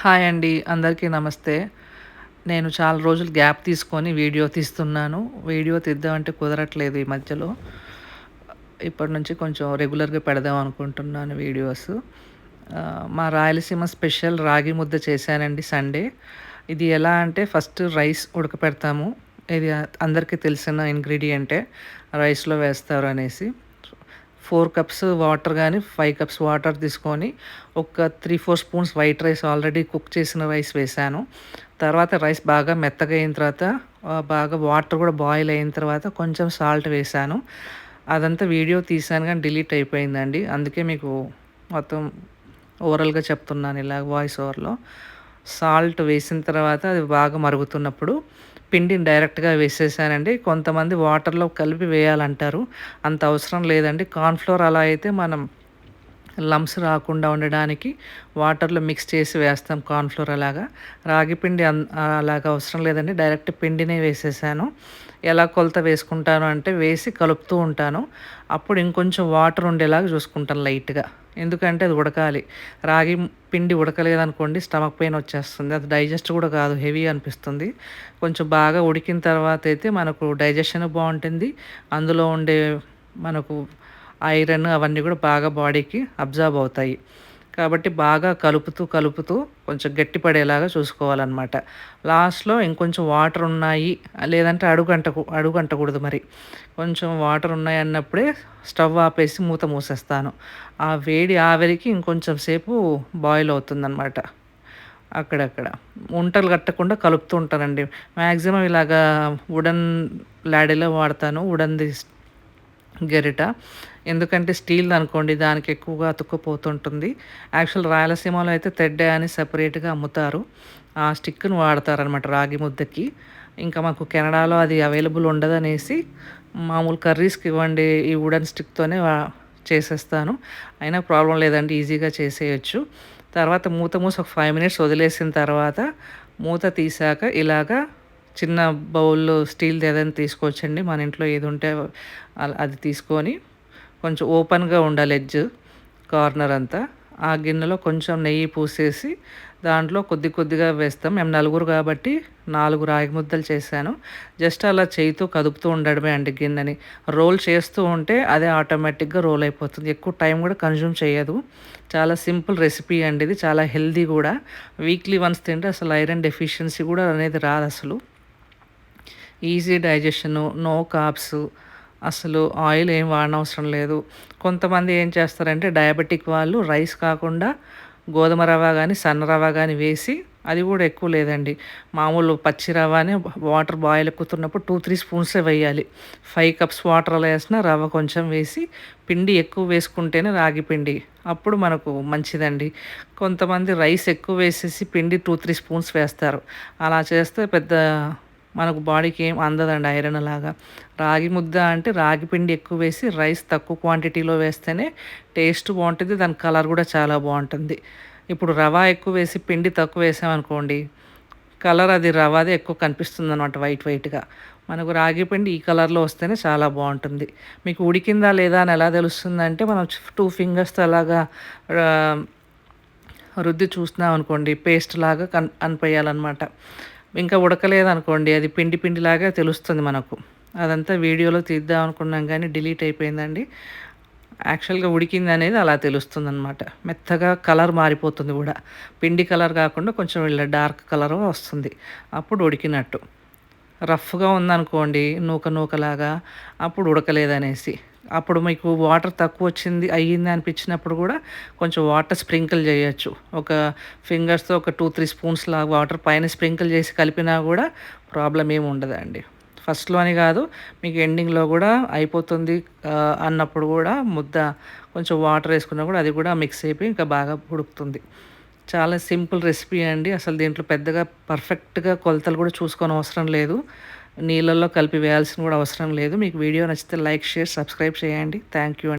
Hi అండి అందరికీ నమస్తే. నేను చాలా రోజులు గ్యాప్ తీసుకొని వీడియో తీస్తున్నాను. వీడియో తీద్దామంటే కుదరట్లేదు ఈ మధ్యలో. ఇప్పటి నుంచి కొంచెం రెగ్యులర్గా పెడదాం అనుకుంటున్నాను వీడియోస్. మా రాయలసీమ స్పెషల్ రాగి ముద్ద చేశానండి సండే. ఇది ఎలా అంటే ఫస్ట్ రైస్ ఉడకపెడతాము. ఇది అందరికీ తెలిసిన ఇంగ్రీడియంటే రైస్లో వేస్తారు అనేసి. ఫోర్ కప్స్ వాటర్ కానీ ఫైవ్ కప్స్ వాటర్ తీసుకొని ఒక three four spoons white rice already cook చేసిన రైస్ వేసాను. తర్వాత రైస్ బాగా మెత్తగా అయిన తర్వాత బాగా వాటర్ కూడా బాయిల్ అయిన తర్వాత కొంచెం సాల్ట్ వేసాను. అదంతా వీడియో తీసాను కానీ డిలీట్ అయిపోయిందండి. అందుకే మీకు మొత్తం ఓవరల్గా చెప్తున్నాను ఇలా వాయిస్ ఓవర్లో. సాల్ట్ వేసిన తర్వాత అది బాగా మరుగుతున్నప్పుడు పిండిని డైరెక్ట్గా వేసేసానండి. కొంతమంది వాటర్లో కలిపి వేయాలంటారు. అంత అవసరం లేదండి. కార్న్ఫ్లోర్ అలా అయితే మనం లంప్స్ రాకుండా ఉండడానికి వాటర్లో మిక్స్ చేసి వేస్తాం కార్న్ఫ్లోర్ అలాగా. రాగి పిండి అలాగా అవసరం లేదండి. డైరెక్ట్ పిండినే వేసేసాను. ఎలా కొలత వేసుకుంటాను అంటే వేసి కలుపుతూ ఉంటాను. అప్పుడు ఇంకొంచెం వాటర్ ఉండేలాగా చూసుకుంటాను లైట్గా. ఎందుకంటే అది ఉడకాలి. రాగి పిండి ఉడకలేదనుకోండి స్టమక్ పెయిన్ వచ్చేస్తుంది. అది డైజెస్ట్ కూడా కాదు హెవీ అనిపిస్తుంది. కొంచెం బాగా ఉడికిన తర్వాత అయితే మనకు డైజెషన్ బాగుంటుంది. అందులో ఉండే మనకు ఐరన్ అవన్నీ కూడా బాగా బాడీకి అబ్జర్వ్ అవుతాయి. కాబట్టి బాగా కలుపుతూ కలుపుతూ కొంచెం గట్టిపడేలాగా చూసుకోవాలన్నమాట. లాస్ట్లో ఇంకొంచెం వాటర్ ఉన్నాయి. లేదంటే అడుగంటకు అడుగంటకూడదు మరి. కొంచెం వాటర్ ఉన్నాయి అన్నప్పుడే స్టవ్ ఆపేసి మూత మూసేస్తాను. ఆ వేడి ఆవిరికి ఇంకొంచెం సేపు బాయిల్ అవుతుందన్నమాట. అక్కడక్కడ. వంటలు కట్టకుండా కలుపుతూ ఉంటానండి. మ్యాక్సిమం ఇలాగా వుడన్ లాడీలో వాడతాను. వుడన్ది గెరిట. ఎందుకంటే స్టీల్ అనుకోండి దానికి ఎక్కువగా అతుక్కుపోతుంటుంది. యాక్చువల్ రాయలసీమలో అయితే తెడ్డే అని సపరేట్గా అమ్ముతారు. ఆ స్టిక్ను వాడతారనమాట రాగి ముద్దకి. ఇంకా మాకు కెనడాలో అది అవైలబుల్ ఉండదనేసి మామూలు కర్రీస్కి ఇవ్వండి ఈ వుడెన్ స్టిక్తోనే చేసేస్తాను. అయినా ప్రాబ్లం లేదండి ఈజీగా చేసేయచ్చు. తర్వాత మూత మూసి ఒక ఫైవ్ మినిట్స్ వదిలేసిన తర్వాత మూత తీసాక ఇలాగా చిన్న బౌల్లో స్టీల్ది ఏదైనా తీసుకోవచ్చండి. మన ఇంట్లో ఏది ఉంటే అది తీసుకొని కొంచెం ఓపెన్గా ఉండాలి ఎడ్జ్ కార్నర్ అంతా. ఆ గిన్నెలో కొంచెం నెయ్యి పూసేసి దాంట్లో కొద్ది కొద్దిగా వేస్తాం. మేము నలుగురు కాబట్టి నాలుగు రాగి ముద్దలు చేశాను. జస్ట్ అలా చేయితో కదుపుతూ ఉండడమే అండి గిన్నెని. రోల్ చేస్తూ ఉంటే అదే ఆటోమేటిక్గా రోల్ అయిపోతుంది. ఎక్కువ టైం కూడా కన్జ్యూమ్ చేయదు. చాలా సింపుల్ రెసిపీ అండి ఇది. చాలా హెల్దీ కూడా. వీక్లీ వన్స్ తింటే అసలు ఐరన్ డెఫిషియన్సీ కూడా అనేది రాదు అసలు. ఈజీ డైజెషను నో కాప్స్ అసలు ఆయిల్ ఏం వాడనవసరం లేదు. కొంతమంది ఏం చేస్తారంటే డయాబెటిక్ వాళ్ళు రైస్ కాకుండా గోధుమ రవ్వ కానీ సన్న రవ్వ కానీ వేసి అది కూడా ఎక్కువ లేదండి. మామూలు పచ్చి రవ్వని వాటర్ బాయిల్ ఎక్కుతున్నప్పుడు టూ త్రీ స్పూన్సే వేయాలి. ఫైవ్ కప్స్ వాటర్ వేసిన రవ్వ కొంచెం వేసి పిండి ఎక్కువ వేసుకుంటేనే రాగి పిండి అప్పుడు మనకు మంచిదండి. కొంతమంది రైస్ ఎక్కువ వేసేసి పిండి టూ త్రీ స్పూన్స్ వేస్తారు. అలా చేస్తే పెద్ద మనకు బాడీకి ఏం అందదండి ఐరన్ లాగా. రాగి ముద్ద అంటే రాగి పిండి ఎక్కువ వేసి రైస్ తక్కువ క్వాంటిటీలో వేస్తేనే టేస్ట్ బాగుంటుంది దాని కలర్ కూడా చాలా బాగుంటుంది. ఇప్పుడు రవా ఎక్కువ వేసి పిండి తక్కువ వేసామనుకోండి కలర్ అది రవాదే ఎక్కువ కనిపిస్తుంది అనమాట వైట్ వైట్గా మనకు రాగి పిండి ఈ కలర్లో వస్తేనే చాలా బాగుంటుంది. మీకు ఉడికిందా లేదా అని ఎలా తెలుస్తుందంటే మనం టూ ఫింగర్స్తో అలాగా రుద్ది చూస్తున్నాం అనుకోండి పేస్ట్ లాగా కన్ అనిపించాలన్నమాట ఇంకా ఉడకలేదనుకోండి అది పిండి పిండిలాగా తెలుస్తుంది మనకు. అదంతా వీడియోలో తీద్దాం అనుకున్నాం కానీ డిలీట్ అయిపోయిందండి. యాక్చువల్గా ఉడికింది అనేది అలా తెలుస్తుంది అనమాట మెత్తగా కలర్ మారిపోతుంది కూడా. పిండి కలర్ కాకుండా కొంచెం ఇలా డార్క్ కలర్ వస్తుంది. అప్పుడు ఉడికినట్టు. రఫ్గా ఉందనుకోండి నూక నూకలాగా అప్పుడు ఉడకలేదనేసి. అప్పుడు మీకు వాటర్ తక్కువ వచ్చింది అయ్యింది అనిపించినప్పుడు కూడా కొంచెం వాటర్ స్ప్రింకిల్ చేయొచ్చు. ఒక ఫింగర్స్తో ఒక టూ త్రీ స్పూన్స్ లాగా వాటర్ పైన స్ప్రింకిల్ చేసి కలిపినా కూడా ప్రాబ్లం ఏమి ఉండదండి. ఫస్ట్లో అని కాదు మీకు ఎండింగ్లో కూడా అయిపోతుంది అన్నప్పుడు కూడా ముద్ద కొంచెం వాటర్ వేసుకున్నా కూడా అది కూడా మిక్స్ అయిపోయి ఇంకా బాగా ఉడుకుతుంది. చాలా సింపుల్ రెసిపీ అండి. అసలు దీంట్లో పెద్దగా పర్ఫెక్ట్గా కొలతలు కూడా చూసుకొని అవసరం లేదు. నీళ్ళల్లో కలిపి వేయాల్సిన కూడా అవసరం లేదు. మీకు వీడియో నచ్చితే లైక్ షేర్ సబ్స్క్రైబ్ చేయండి. Thank you